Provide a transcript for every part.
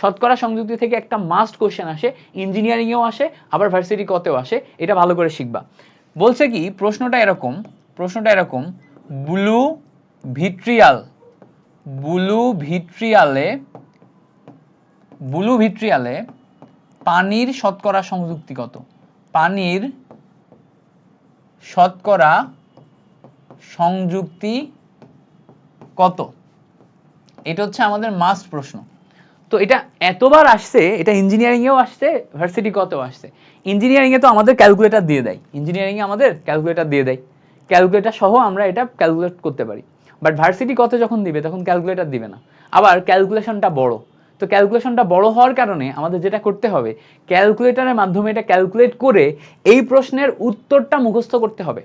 শতকরা সংযুক্তি থেকে একটা মাস্ট কোশ্চেন আসে ইঞ্জিনিয়ারিংয়েও আসে, আবার ভার্সিটি কতেও আসে, এটা ভালো করে শিখবা। বলছে কি, প্রশ্নটা এরকম প্রশ্নটা এরকম ব্লু ভিট্রিয়াল ব্লু ভিট্রিয়ালে ব্লু ভিট্রিয়ালে পানির শতকরা সংযুক্তি কত? পানির শতকরা সংযুক্তি কত? এটা হচ্ছে আমাদের মাস্ট প্রশ্ন। তো এটা এতবার আসছে, এটা ইঞ্জিনিয়ারিংয়েও আসছে ভার্সিটি কতেও আসছে। ইঞ্জিনিয়ারিংয়ে তো আমাদের ক্যালকুলেটর দিয়ে দেয়। ইঞ্জিনিয়ারিংয়ে আমাদের ক্যালকুলেটর দিয়ে দেয়। ক্যালকুলেটর সহ আমরা এটা ক্যালকুলেট করতে পারি। বাট ভার্সিটি কত যখন দিবে, তখন ক্যালকুলেটর দিবে না। আবার ক্যালকুলেশনটা বড়। তো ক্যালকুলেশনটা বড় হওয়ার কারণে আমাদের যেটা করতে হবে ক্যালকুলেটরের মাধ্যমে এটা ক্যালকুলেট করে এই প্রশ্নের উত্তরটা মুখস্থ করতে হবে।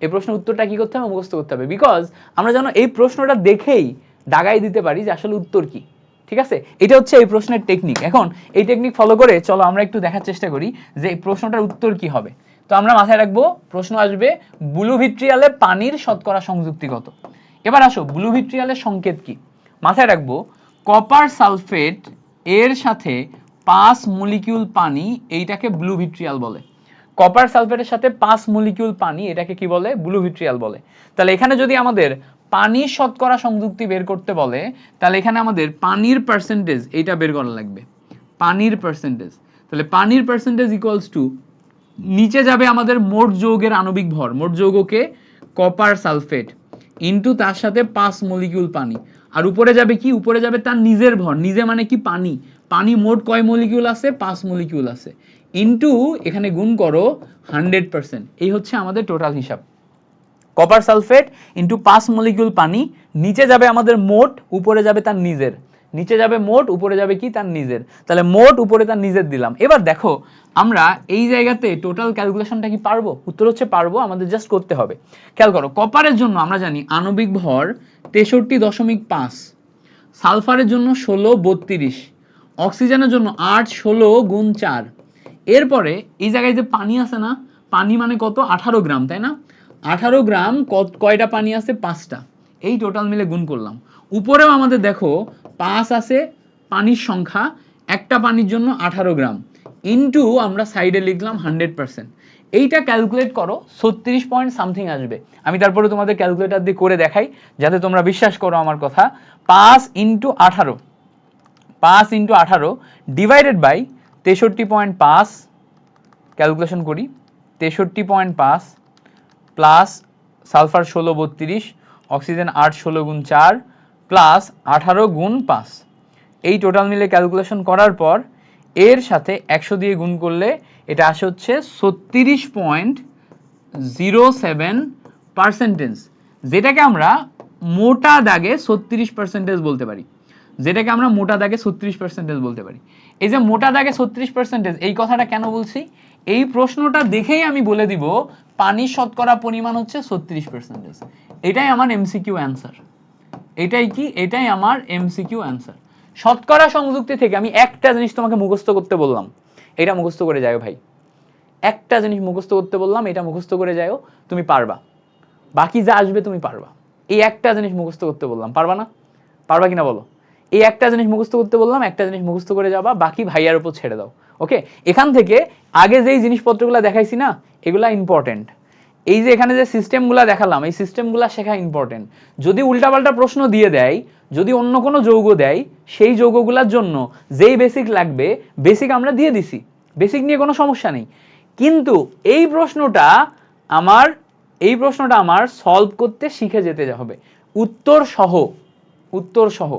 এই প্রশ্নের উত্তরটা কি করতে হবে? মুখস্থ করতে হবে। বিকজ আমরা যেন এই প্রশ্নটা দেখেই দাগাই দিতে পারি যে আসলে উত্তর কি। ঠিক আছে? এটা হচ্ছে এই প্রশ্নের টেকনিক এখন এই টেকনিক ফলো করে চলো আমরা একটু দেখার চেষ্টা করি যে এই প্রশ্নটার উত্তর কি হবে। তো আমরা মাথায় রাখব, প্রশ্ন আসবে ব্লু ভিট্রিয়ালে পানির শতকরা সংযুক্তি কত এবার আসো ব্লু ভিট্রিয়ালের সংকেত কি? মাথায় রাখব কপার সালফেট এর সাথে পাঁচ মলিকিউল পানি এইটাকে ব্লু। ভিট্রিয়াল বলে কপার সালফেটের সাথে পাঁচ মলিকিউল পানি এটাকে কি বলে? ব্লু ভিট্রিয়াল বলে। তাহলে এখানে যদি আমাদের পানির শতকরা সংযুক্তি বের করতে বলে, তাহলে এখানে আমাদের পানির পার্সেন্টেজ এইটা বের করা লাগবে। পানির পার্সেন্টেজ তাহলে পানির পার্সেন্টেজ ইকুয়ালস টু নিচে যাবে আমাদের মোট যৌগের আণবিক ভর। মোট যৌগকে কপার সালফেট ইনটু তার সাথে পাঁচ মলিকিউল পানি। আর উপরে যাবে কি? উপরে যাবে তার নিজের ভর। নিজে মানে কি? পানি। পানি মোট কয় মলিকিউল আছে? পাঁচ মলিকিউল আছে। ইনটু এখানে গুণ করো হান্ড্রেড পার্সেন্ট এই হচ্ছে আমাদের টোটাল হিসাব। কপার সালফেট ইনটু পাঁচ মলিকিউল পানি, নিচে যাবে আমাদের মোট, উপরে যাবে তার নিজের। নিচে যাবে মোট, উপরে যাবে কি? তার নিজের। তাহলে মোট, উপরে তার নিজের দিলাম। এবার দেখো, আমরা এই জায়গাতে টোটাল ক্যালকুলেশনটা কি পারব? উত্তর হচ্ছে পারব, আমাদের জাস্ট করতে হবে। খেয়াল করো কপারের জন্য আমরা জানি আণবিক ভর তেষট্টি দশমিক পাঁচ সালফারের জন্য ষোলো বত্রিশ অক্সিজেনের জন্য আট, ষোলো গুণ চার। এরপরে এই জায়গায় যে পানি আছে না, পানি মানে কত? আঠারো গ্রাম, তাই না? আঠারো গ্রাম কত কয়টা পানি আছে? পাঁচটা। এই টোটাল মিলে গুণ করলাম। উপরেও আমাদের দেখো পাঁচ আছে, পানির সংখ্যা, একটা পানির জন্য আঠারো গ্রাম। ইনটু আমরা সাইডে লিখলাম হান্ড্রেড পার্সেন্ট এইটা ক্যালকুলেট করো, ছত্রিশ পয়েন্ট সামথিং আসবে। আমি তারপরে তোমাদের ক্যালকুলেটর দিয়ে করে দেখাই, যাতে তোমরা বিশ্বাস করো আমার কথা। পাঁচ ইন্টু আঠারো। পাঁচ ইন্টু আঠারো ডিভাইডেড বাই তেষট্টি পয়েন্ট পাঁচ ক্যালকুলেশন করি। তেষট্টি পয়েন্ট পাঁচ প্লাস সালফার ষোলো বত্রিশ, অক্সিজেন আট ষোলো গুণ চার, প্লাস আঠারো গুণ পাঁচ। এই টোটাল মিলে ক্যালকুলেশন করার পর এর সাথে একশো দিয়ে গুণ করলে এটা আসে হচ্ছে ছত্রিশ পয়েন্ট জিরো সেভেন পার্সেন্টেজ, যেটাকে আমরা মোটা দাগে ছত্রিশ পার্সেন্টেজ বলতে পারি। যেটাকে আমরা মোটা দাগে ছত্রিশ পার্সেন্টেজ বলতে পারি। এই যে মোটা দাগে ছত্রিশ পার্সেন্টেজ এই কথাটা কেন বলছি? এই প্রশ্নটা দেখেই আমি বলে দিব, পানির শতকরা পরিমাণ হচ্ছে ছত্রিশ পার্সেন্টেজ এটাই আমার এমসিকিউ অ্যান্সার এটাই কি? এটাই আমার এমসিকিউ অ্যান্সার শতকরা সংযুক্তি থেকে আমি একটা জিনিস তোমাকে মুখস্থ করতে বললাম। এটা মুখস্থ করে যাও ভাই। একটা জিনিস মুখস্থ করতে বললাম, এটা মুখস্থ করে যাও তুমি পারবা। বাকি যা আসবে তুমি পারবা। এই একটা জিনিস মুখস্থ করতে বললাম, পারবা না? পারবা কিনা বলো? এই একটা জিনিস মুখস্থ করতে বললাম, একটা জিনিস মুখস্থ করে যাবা, বাকি ভাইয়ার উপর ছেড়ে দাও। ওকে এখান থেকে আগে যেই জিনিসপত্রগুলো দেখাইছি না, এগুলা ইম্পর্টেন্ট এই যে এখানে যে সিস্টেমগুলো দেখালাম, এই সিস্টেমগুলো শেখা ইম্পর্টেন্ট যদি উল্টাপাল্টা প্রশ্ন দিয়ে দেয়, যদি অন্য কোনো যৌগ দেয়, সেই যৌগগুলোর জন্য যেই বেসিক লাগবে বেসিক আমরা দিয়ে দিছি। বেসিক নিয়ে কোনো সমস্যা নেই। কিন্তু এই প্রশ্নটা আমার, এই প্রশ্নটা আমার সলভ করতে শিখে যেতে হবে। উত্তর সহ উত্তর সহ।